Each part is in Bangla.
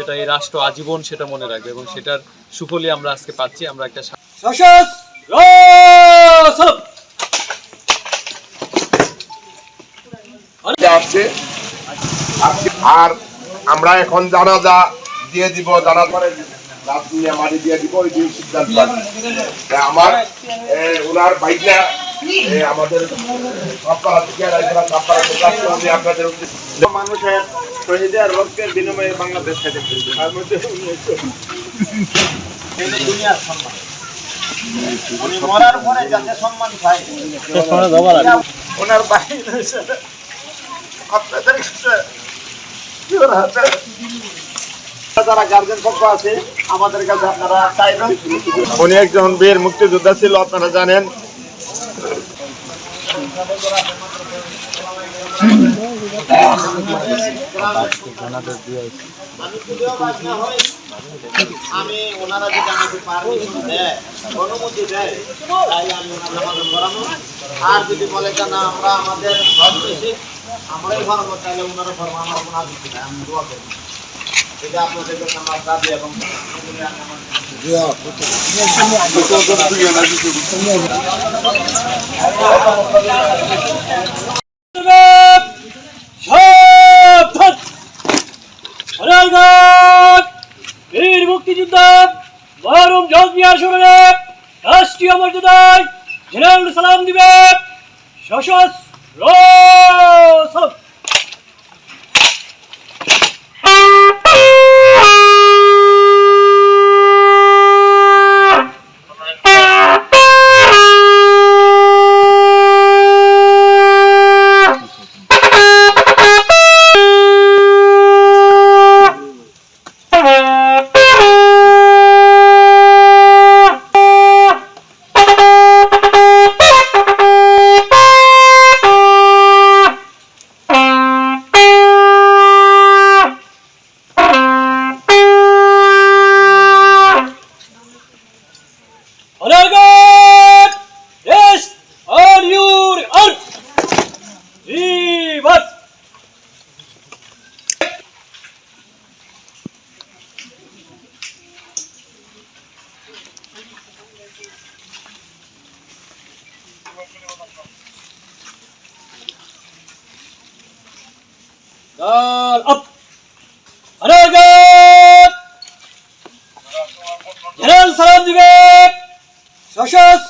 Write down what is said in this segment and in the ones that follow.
সেটা এই রাষ্ট্র আজীবন সেটা মনে রাখবে এবং সেটার সুফলই আমরা আজকে পাচ্ছি আমরা একটা আসছে। আর আমরা এখন জানাজা দিয়ে দিব জানা পরে রাত নিয়ে মারি দিয়ে দিব ওই সিদ্ধান্ত। আমার এ, ওনার বাইকটা আমাদের উনি আপনাদের উদ্দেশ্যে। মানুষের শহীদের রক্তের বিনিময়ে বাংলাদেশ থেকে তার মধ্যে উনি দুনিয়ার সম্মান। উনি মরার পরে যাতে সম্মান পায়। ওনার আপনাদের কাছে যারা গার্জেন পক্ষ আছে আমাদের কাছে আপনারা চাইবেন। উনি একজন বীর মুক্তিযোদ্ধা ছিল আপনারা জানেন। আমি ওনারা যদি আমাকে পারমিশন দেয়, অনুমতি দেয় তাহলে আমি ওনার যদি বলে যে আমরা আমাদের সব বেশি আমরাই ফরম তাহলে ওনারা ফরম আমার কোনো আপত্তি নাই আমি দোয়া করি। এটা আপনাদের কাছে আমার এবং Şapat! Karargah! Bir muktidimden mahrum yazmayan şöyle Kaç diyamırdıdan Genel salam gibi Şaşas Rosam Dal up. Hareket. Genel selam dibek. Yaşasın.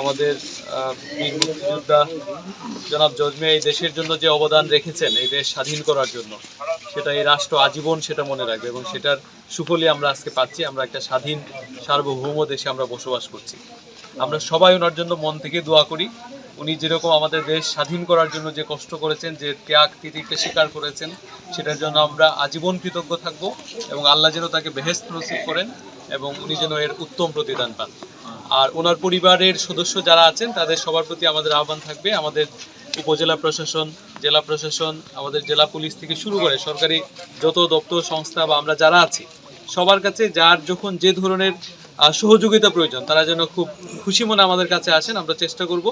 আমাদের বীর মুক্তিযোদ্ধা জনাব জজমিয়া এই দেশের জন্য যে অবদান রেখেছেন, এই দেশ স্বাধীন করার জন্য, সেটা এই রাষ্ট্র আজীবন সেটা মনে রাখবে এবং সেটার সুফলই আমরা আজকে পাচ্ছি, আমরা একটা স্বাধীন, সার্বভৌম দেশে আমরা বসবাস করছি। আমরা সবাই ওনার জন্য মন থেকে দোয়া করি। উনি যেরকম আমাদের দেশ স্বাধীন করার জন্য যে কষ্ট করেছেন, যে ত্যাগ তিতিকে স্বীকার করেছেন, সেটার জন্য আমরা আজীবন কৃতজ্ঞ থাকব এবং আল্লাহ যেন তাকে বেহেস্ত নসিব করেন এবং উনি যেন এর উত্তম প্রতিদান পান। আর ওনার পরিবারের সদস্য যারা আছেন, তাদের সবার প্রতি আমাদের আহ্বান থাকবে। আমাদের উপজেলা প্রশাসন, জেলা প্রশাসন, আমাদের জেলা পুলিশ থেকে শুরু করে সরকারি যত দপ্তর, সংস্থা বা আমরা যারা আছি, সবার কাছে যার যখন যে ধরনের সহযোগিতা প্রয়োজন, তারা যেন খুব খুশি মনে আমাদের কাছে আসেন, আমরা চেষ্টা করব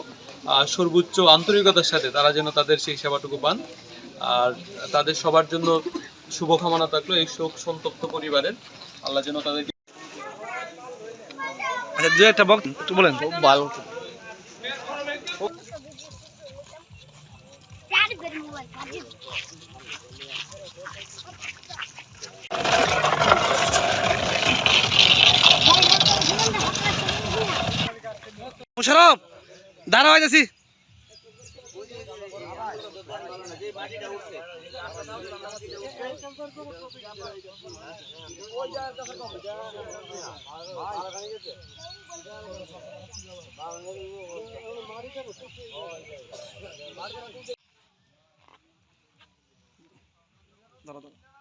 সর্বোচ্চ আন্তরিকতার সাথে তারা যেন তাদের সেই সেবাটুকু পান। আর তাদের সবার জন্য শুভকামনা থাকল, এই শোক সন্তপ্ত পরিবারের। আল্লাহ যেন তাদেরকে আচ্ছা দু একটা বক্তব্য বলেন ভালো. I just মুশারফ দাঁড়া হয়ে যাচ্ছি দাঁড়া দাঁড়া